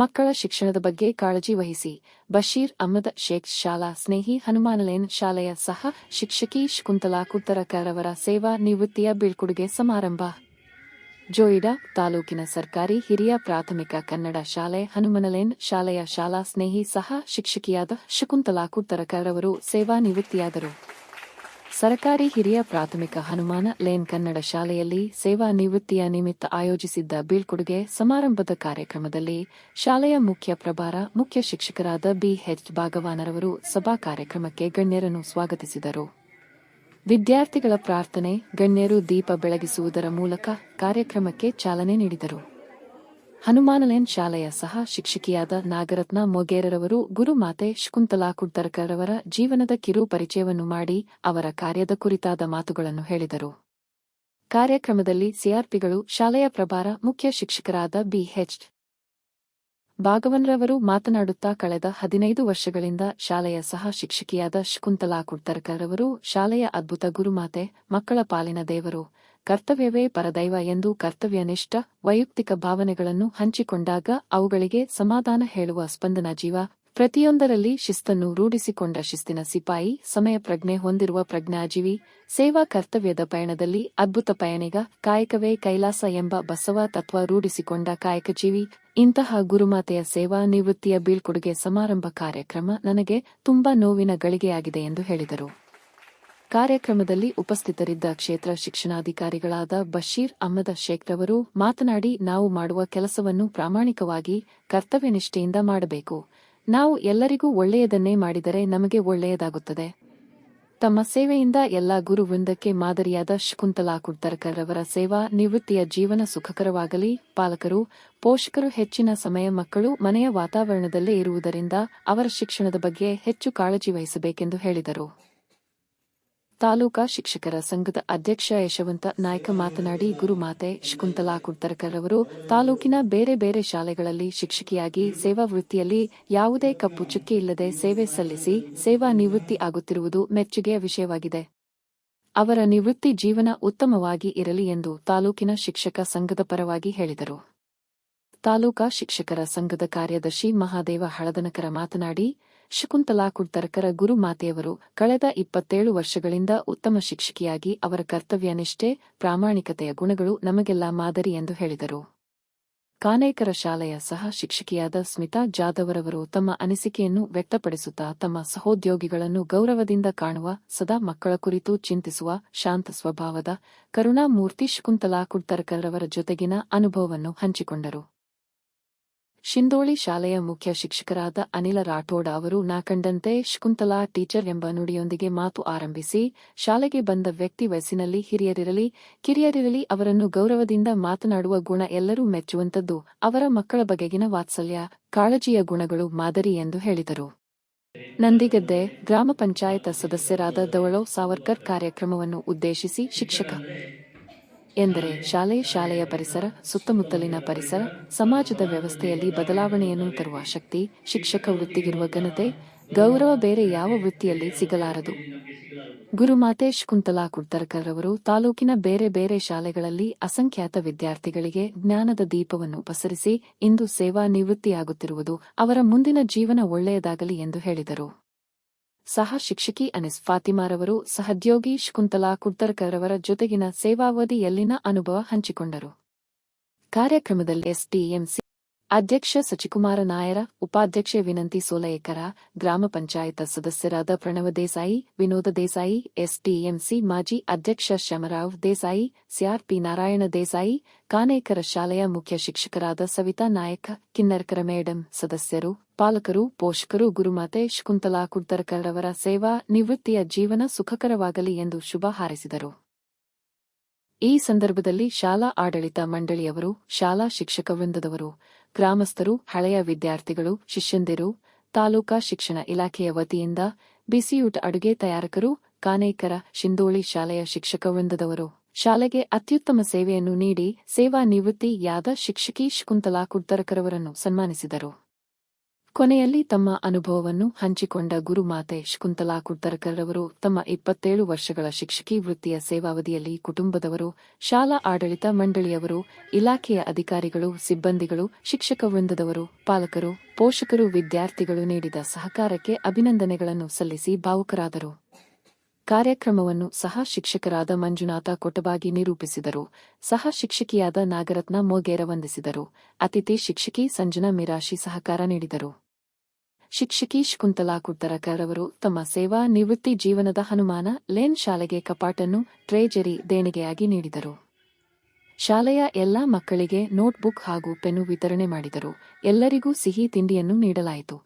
ಮಕ್ಕಳ ಶಿಕ್ಷಣದ ಬಗ್ಗೆ ಕಾಳಜಿ ವಹಿಸಿ. ಬಶೀರ್ ಅಹಮದ್, ಶೇಖ್ ಶಾಲಾ ಸ್ನೇಹಿ ಹನುಮಾನಲೇನ್ ಶಾಲೆಯ ಸಹ ಶಿಕ್ಷಕಿ ಶಕುಂತಲಾ ಕುತ್ತರಕರ್ ಅವರ ಸೇವಾ ನಿವೃತ್ತಿಯ ಬೀಳ್ಕೊಡುಗೆ ಸಮಾರಂಭ. ಜೋಯಿಡಾ ತಾಲೂಕಿನ ಸರ್ಕಾರಿ ಹಿರಿಯ ಪ್ರಾಥಮಿಕ ಕನ್ನಡ ಶಾಲೆ ಹನುಮನಲೇನ್ ಶಾಲೆಯ ಶಾಲಾ ಸ್ನೇಹಿ ಸಹ ಶಿಕ್ಷಕಿಯಾದ ಶಕುಂತಲಾ ಕುತ್ತರಕರ್ ಅವರು ಸೇವಾ ನಿವೃತ್ತಿಯಾದರು. ಸರಕಾರಿ ಹಿರಿಯ ಪ್ರಾಥಮಿಕ ಹನುಮಾನ, ಲೇನ್ ಕನ್ನಡ ಶಾಲೆಯಲ್ಲಿ ಸೇವಾ ನಿವೃತ್ತಿಯ ನಿಮಿತ್ತ ಆಯೋಜಿಸಿದ್ದ ಬೀಳ್ಕೊಡುಗೆ ಸಮಾರಂಭದ ಕಾರ್ಯಕ್ರಮದಲ್ಲಿ ಶಾಲೆಯ ಮುಖ್ಯ ಪ್ರಭಾರ, ಮುಖ್ಯ ಶಿಕ್ಷಕರಾದ ಬಿಎಚ್ ಭಾಗವಾನರವರು ಸಭಾ ಕಾರ್ಯಕ್ರಮಕ್ಕೆ ಗಣ್ಯರನ್ನು ಸ್ವಾಗತಿಸಿದರು. ವಿದ್ಯಾರ್ಥಿಗಳ ಪ್ರಾರ್ಥನೆ, ಗಣ್ಯರು ದೀಪ ಬೆಳಗಿಸುವುದರ ಮೂಲಕ ಕಾರ್ಯಕ್ರಮಕ್ಕೆ ಚಾಲನೆ ನೀಡಿದರು. ಹನುಮಾನಲೇನ್ ಶಾಲೆಯ ಸಹ ಶಿಕ್ಷಕಿಯಾದ ನಾಗರತ್ನ ಮೊಗೇರರವರು ಗುರುಮಾತೆ ಶಕುಂತಲಾ ಕುಡ್ತರ್ಕರವರ ಜೀವನದ ಕಿರು ಪರಿಚಯವನ್ನು ಮಾಡಿ ಅವರ ಕಾರ್ಯದ ಕುರಿತಾದ ಮಾತುಗಳನ್ನು ಹೇಳಿದರು. ಕಾರ್ಯಕ್ರಮದಲ್ಲಿ ಸಿಆರ್ಪಿಗಳು ಶಾಲೆಯ ಪ್ರಭಾರ ಮುಖ್ಯ ಶಿಕ್ಷಕರಾದ ಬಿಎಚ್. ಭಾಗವನ್ರವರು ಮಾತನಾಡುತ್ತಾ ಕಳೆದ ಹದಿನೈದು ವರ್ಷಗಳಿಂದ ಶಾಲೆಯ ಸಹ ಶಿಕ್ಷಕಿಯಾದ ಶಕುಂತಲಾ ಕುಡ್ತರ್ಕರವರು ಶಾಲೆಯ ಅದ್ಭುತ ಗುರುಮಾತೆ ಮಕ್ಕಳ ಪಾಲಿನ ದೇವರು. ಕರ್ತವ್ಯವೇ ಪರದೈವ ಎಂದು ಕರ್ತವ್ಯನಿಷ್ಠ ವೈಯಕ್ತಿಕ ಭಾವನೆಗಳನ್ನು ಹಂಚಿಕೊಂಡಾಗ ಅವುಗಳಿಗೆ ಸಮಾಧಾನ ಹೇಳುವ ಸ್ಪಂದನ ಜೀವ. ಪ್ರತಿಯೊಂದರಲ್ಲಿ ಶಿಸ್ತನ್ನು ರೂಢಿಸಿಕೊಂಡ ಶಿಸ್ತಿನ ಸಿಪಾಯಿ, ಸಮಯ ಪ್ರಜ್ಞೆ ಹೊಂದಿರುವ ಪ್ರಜ್ಞಾಜೀವಿ, ಸೇವಾ ಕರ್ತವ್ಯದ ಪಯಣದಲ್ಲಿ ಅದ್ಭುತ ಪಯಣಿಗ, ಕಾಯಕವೇ ಕೈಲಾಸ ಎಂಬ ಬಸವ ತತ್ವ ರೂಢಿಸಿಕೊಂಡ ಕಾಯಕಜೀವಿ. ಇಂತಹ ಗುರುಮಾತೆಯ ಸೇವಾ ನಿವೃತ್ತಿಯ ಬೀಳ್ಕೊಡುಗೆ ಸಮಾರಂಭ ಕಾರ್ಯಕ್ರಮ ನನಗೆ ತುಂಬಾ ನೋವಿನ ಗಳಿಗೆಯಾಗಿದೆ ಎಂದು ಹೇಳಿದರು. ಕಾರ್ಯಕ್ರಮದಲ್ಲಿ ಉಪಸ್ಥಿತರಿದ್ದ ಕ್ಷೇತ್ರ ಶಿಕ್ಷಣಾಧಿಕಾರಿಗಳಾದ ಬಶೀರ್ ಅಹಮದ್ ಶೇಖ್ರವರು ಮಾತನಾಡಿ, ನಾವು ಮಾಡುವ ಕೆಲಸವನ್ನು ಪ್ರಾಮಾಣಿಕವಾಗಿ ಕರ್ತವ್ಯನಿಷ್ಠೆಯಿಂದ ಮಾಡಬೇಕು. ನಾವು ಎಲ್ಲರಿಗೂ ಒಳ್ಳೆಯದನ್ನೇ ಮಾಡಿದರೆ ನಮಗೆ ಒಳ್ಳೆಯದಾಗುತ್ತದೆ. ತಮ್ಮ ಸೇವೆಯಿಂದ ಎಲ್ಲ ಗುರುವೃಂದಕ್ಕೆ ಮಾದರಿಯಾದ ಶಕುಂತಲಾ ಅವರ ಸೇವಾ ನಿವೃತ್ತಿಯ ಜೀವನ ಸುಖಕರವಾಗಲಿ. ಪಾಲಕರು, ಪೋಷಕರು ಹೆಚ್ಚಿನ ಸಮಯ ಮಕ್ಕಳು ಮನೆಯ ವಾತಾವರಣದಲ್ಲೇ ಇರುವುದರಿಂದ ಅವರ ಶಿಕ್ಷಣದ ಬಗ್ಗೆ ಹೆಚ್ಚು ಕಾಳಜಿ ವಹಿಸಬೇಕೆಂದು ಹೇಳಿದರು. ತಾಲೂಕಾ ಶಿಕ್ಷಕರ ಸಂಘದ ಅಧ್ಯಕ್ಷ ಯಶವಂತ ನಾಯ್ಕ ಮಾತನಾಡಿ, ಗುರುಮಾತೆ ಶಕುಂತಲಾ ಕುರ್ತರಕರ್ ಅವರು ತಾಲೂಕಿನ ಬೇರೆ ಬೇರೆ ಶಾಲೆಗಳಲ್ಲಿ ಶಿಕ್ಷಕಿಯಾಗಿ ಸೇವಾ ವೃತ್ತಿಯಲ್ಲಿ ಯಾವುದೇ ಕಪ್ಪು ಚುಕ್ಕಿ ಇಲ್ಲದೆ ಸೇವೆ ಸಲ್ಲಿಸಿ ಸೇವಾ ನಿವೃತ್ತಿ ಆಗುತ್ತಿರುವುದು ಮೆಚ್ಚುಗೆಯ ವಿಷಯವಾಗಿದೆ. ಅವರ ನಿವೃತ್ತಿ ಜೀವನ ಉತ್ತಮವಾಗಿ ಇರಲಿ ಎಂದು ತಾಲೂಕಿನ ಶಿಕ್ಷಕ ಸಂಘದ ಪರವಾಗಿ ಹೇಳಿದರು. ತಾಲೂಕಾ ಶಿಕ್ಷಕರ ಸಂಘದ ಕಾರ್ಯದರ್ಶಿ ಮಹಾದೇವ ಹಳದನಕರ ಮಾತನಾಡಿ ಶಕುಂತಲಾ ಕುಡ್ತರಕರ ಗುರುಮಾತೆಯವರು ಕಳೆದ ಇಪ್ಪತ್ತೇಳು ವರ್ಷಗಳಿಂದ ಉತ್ತಮ ಶಿಕ್ಷಕಿಯಾಗಿ ಅವರ ಕರ್ತವ್ಯನಿಷ್ಠೆ, ಪ್ರಾಮಾಣಿಕತೆಯ ಗುಣಗಳು ನಮಗೆಲ್ಲ ಮಾದರಿ ಎಂದು ಹೇಳಿದರು. ಕಾನೇಕರ ಶಾಲೆಯ ಸಹ ಶಿಕ್ಷಕಿಯಾದ ಸ್ಮಿತಾ ಜಾಧವರವರು ತಮ್ಮ ಅನಿಸಿಕೆಯನ್ನು ವ್ಯಕ್ತಪಡಿಸುತ್ತಾ ತಮ್ಮ ಸಹೋದ್ಯೋಗಿಗಳನ್ನು ಗೌರವದಿಂದ ಕಾಣುವ, ಸದಾ ಮಕ್ಕಳ ಕುರಿತು ಚಿಂತಿಸುವ ಶಾಂತ ಸ್ವಭಾವದ ಕರುಣಾಮೂರ್ತಿ ಶಕುಂತಲಾ ಕುಡ್ತರಕರವರ ಜೊತೆಗಿನ ಅನುಭವವನ್ನು ಹಂಚಿಕೊಂಡರು. ಶಿಂದೋಳಿ ಶಾಲೆಯ ಮುಖ್ಯ ಶಿಕ್ಷಕರಾದ ಅನಿಲ ರಾಠೋಡ ಅವರು ನಾಕಂಡಂತೆ ಶಕುಂತಲಾ ಟೀಚರ್ ಎಂಬ ನುಡಿಯೊಂದಿಗೆ ಮಾತು ಆರಂಭಿಸಿ, ಶಾಲೆಗೆ ಬಂದ ವ್ಯಕ್ತಿ ವಯಸ್ಸಿನಲ್ಲಿ ಹಿರಿಯರಿರಲಿ, ಕಿರಿಯರಿರಲಿ, ಅವರನ್ನು ಗೌರವದಿಂದ ಮಾತನಾಡುವ ಗುಣ ಎಲ್ಲರೂ ಮೆಚ್ಚುವಂತದ್ದು ಅವರ ಮಕ್ಕಳ ಬಗೆಗಿನ ವಾತ್ಸಲ್ಯ, ಕಾಳಜಿಯ ಗುಣಗಳು ಮಾದರಿ ಎಂದು ಹೇಳಿದರು. ನಂದಿಗದ್ದೆ ಗ್ರಾಮ ಪಂಚಾಯತ್ ಸದಸ್ಯರಾದ ದವಳೋ ಸಾವರ್ಕರ್ ಕಾರ್ಯಕ್ರಮವನ್ನು ಉದ್ದೇಶಿಸಿ ಶಿಕ್ಷಕ ಎಂದರೆ ಶಾಲೆ, ಶಾಲೆಯ ಪರಿಸರ, ಸುತ್ತಮುತ್ತಲಿನ ಪರಿಸರ, ಸಮಾಜದ ವ್ಯವಸ್ಥೆಯಲ್ಲಿ ಬದಲಾವಣೆಯನ್ನು ತರುವ ಶಕ್ತಿ, ಶಿಕ್ಷಕ ವೃತ್ತಿಗಿರುವ ಘನತೆ, ಗೌರವ ಬೇರೆ ಯಾವ ವೃತ್ತಿಯಲ್ಲಿ ಸಿಗಲಾರದು. ಗುರುಮಾತೇಶ್ ಕುಂತಲಾ ಕುಡ್ತರ್ಕರ್ ಅವರು ತಾಲೂಕಿನ ಬೇರೆ ಬೇರೆ ಶಾಲೆಗಳಲ್ಲಿ ಅಸಂಖ್ಯಾತ ವಿದ್ಯಾರ್ಥಿಗಳಿಗೆ ಜ್ಞಾನದ ದೀಪವನ್ನು ಪಸರಿಸಿ ಇಂದು ಸೇವಾ ನಿವೃತ್ತಿಯಾಗುತ್ತಿರುವುದು ಅವರ ಮುಂದಿನ ಜೀವನ ಒಳ್ಳೆಯದಾಗಲಿ ಎಂದು ಹೇಳಿದರು. ಸಹ ಶಿಕ್ಷಕಿ ಅನಿಸ್ ಫಾತಿಮಾರವರು ಸಹದ್ಯೋಗಿ ಶಕುಂತಲಾ ಕುರ್ತರ್ಕರ್ ಅವರ ಜೊತೆಗಿನ ಸೇವಾವಧಿಯಲ್ಲಿನ ಅನುಭವ ಹಂಚಿಕೊಂಡರು. ಕಾರ್ಯಕ್ರಮದಲ್ಲಿ ಎಸ್ಟಿಎಂಸಿ ಅಧ್ಯಕ್ಷ ಸಚಿಕುಮಾರ ನಾಯರ, ಉಪಾಧ್ಯಕ್ಷೆ ವಿನಂತಿ ಸೋಲಯಕರ, ಗ್ರಾಮ ಪಂಚಾಯತ ಸದಸ್ಯರಾದ ಪ್ರಣವ ದೇಸಾಯಿ, ವಿನೋದ ದೇಸಾಯಿ ಎಸ್ಟಿಎಂಸಿ ಮಾಜಿ ಅಧ್ಯಕ್ಷ ಶಮರಾವ್ ದೇಸಾಯಿ, ಸಿಆರ್ಪಿ ನಾರಾಯಣ ದೇಸಾಯಿ, ಕಾನೇಕರ ಶಾಲೆಯ ಮುಖ್ಯ ಶಿಕ್ಷಕರಾದ ಸವಿತಾ ನಾಯಕ, ಕಿನ್ನರ್ಕರ ಮೇಡಂ ಸದಸ್ಯರು ಪಾಲಕರು, ಪೋಷಕರು, ಗುರುಮಾತೆ, ಶಕುಂತಲಾ, ಕುಡ್ತರಕರವರ ಸೇವಾ, ನಿವೃತ್ತಿಯ ಜೀವನ ಸುಖಕರವಾಗಲಿ ಎಂದು ಶುಭ ಹಾರೈಸಿದರು. ಈ ಸಂದರ್ಭದಲ್ಲಿ ಶಾಲಾ ಆಡಳಿತ ಮಂಡಳಿಯವರು, ಶಾಲಾ ಶಿಕ್ಷಕ ವೃಂದದವರು, ಗ್ರಾಮಸ್ಥರು, ಹಳೆಯ ವಿದ್ಯಾರ್ಥಿಗಳು, ಶಿಷ್ಯಂದಿರು, ತಾಲೂಕಾ ಶಿಕ್ಷಣ ಇಲಾಖೆಯ ವತಿಯಿಂದ ಬಿಸಿಯೂಟ ಅಡುಗೆ ತಯಾರಕರು, ಕಾನೇಕರ ಶಿಂದೋಳಿ ಶಾಲೆಯ ಶಿಕ್ಷಕ ವೃಂದದವರು, ಶಾಲೆಗೆ ಅತ್ಯುತ್ತಮ ಸೇವೆಯನ್ನು ನೀಡಿ ಸೇವಾ ನಿವೃತ್ತಿಯಾದ ಶಿಕ್ಷಕಿ ಶಕುಂತಲಾ ಕುಡ್ತರಕರವರನ್ನು ಸನ್ಮಾನಿಸಿದರು. ಕೊನೆಯಲ್ಲಿ ತಮ್ಮ ಅನುಭವವನ್ನು ಹಂಚಿಕೊಂಡ ಗುರುಮಾತೆ ಶಕುಂತಲಾ ಕುಡ್ತರಕರ್ರವರು ತಮ್ಮ ಇಪ್ಪತ್ತೇಳು ವರ್ಷಗಳ ಶಿಕ್ಷಕಿ ವೃತ್ತಿಯ ಸೇವಾವಧಿಯಲ್ಲಿ ಕುಟುಂಬದವರು, ಶಾಲಾ ಆಡಳಿತ ಮಂಡಳಿಯವರು, ಇಲಾಖೆಯ ಅಧಿಕಾರಿಗಳು, ಸಿಬ್ಬಂದಿಗಳು, ಶಿಕ್ಷಕ ವೃಂದದವರು, ಪಾಲಕರು, ಪೋಷಕರು, ವಿದ್ಯಾರ್ಥಿಗಳು ನೀಡಿದ ಸಹಕಾರಕ್ಕೆ ಅಭಿನಂದನೆಗಳನ್ನು ಸಲ್ಲಿಸಿ ಭಾವುಕರಾದರು. ಕಾರ್ಯಕ್ರಮವನ್ನು ಸಹ ಶಿಕ್ಷಕರಾದ ಮಂಜುನಾಥ ಕೊಟಬಾಗಿ ನಿರೂಪಿಸಿದರು. ಸಹ ಶಿಕ್ಷಕಿಯಾದ ನಾಗರತ್ನ ಮೋಗೇರ ವಂದಿಸಿದರು. ಅತಿಥಿ ಶಿಕ್ಷಕಿ ಸಂಜನಾ ಮಿರಾಶಿ ಸಹಕಾರ ನೀಡಿದರು. ಶಿಕ್ಷಕಿ ಶಕುಂತಲಾ ಕುಡ್ತರಕರ್ ಅವರು ತಮ್ಮ ಸೇವಾ ನಿವೃತ್ತಿ ಜೀವನದ ಹನುಮಾನ ಲೇನ್ ಶಾಲೆಗೆ ಕಪಾಟನ್ನು ಟ್ರೇಜರಿ ದೇಣಿಗೆಯಾಗಿ ನೀಡಿದರು. ಶಾಲೆಯ ಎಲ್ಲಾ ಮಕ್ಕಳಿಗೆ ನೋಟ್ಬುಕ್ ಹಾಗೂ ಪೆನ್ನು ವಿತರಣೆ ಮಾಡಿದರು. ಎಲ್ಲರಿಗೂ ಸಿಹಿ ತಿಂಡಿಯನ್ನು ನೀಡಲಾಯಿತು.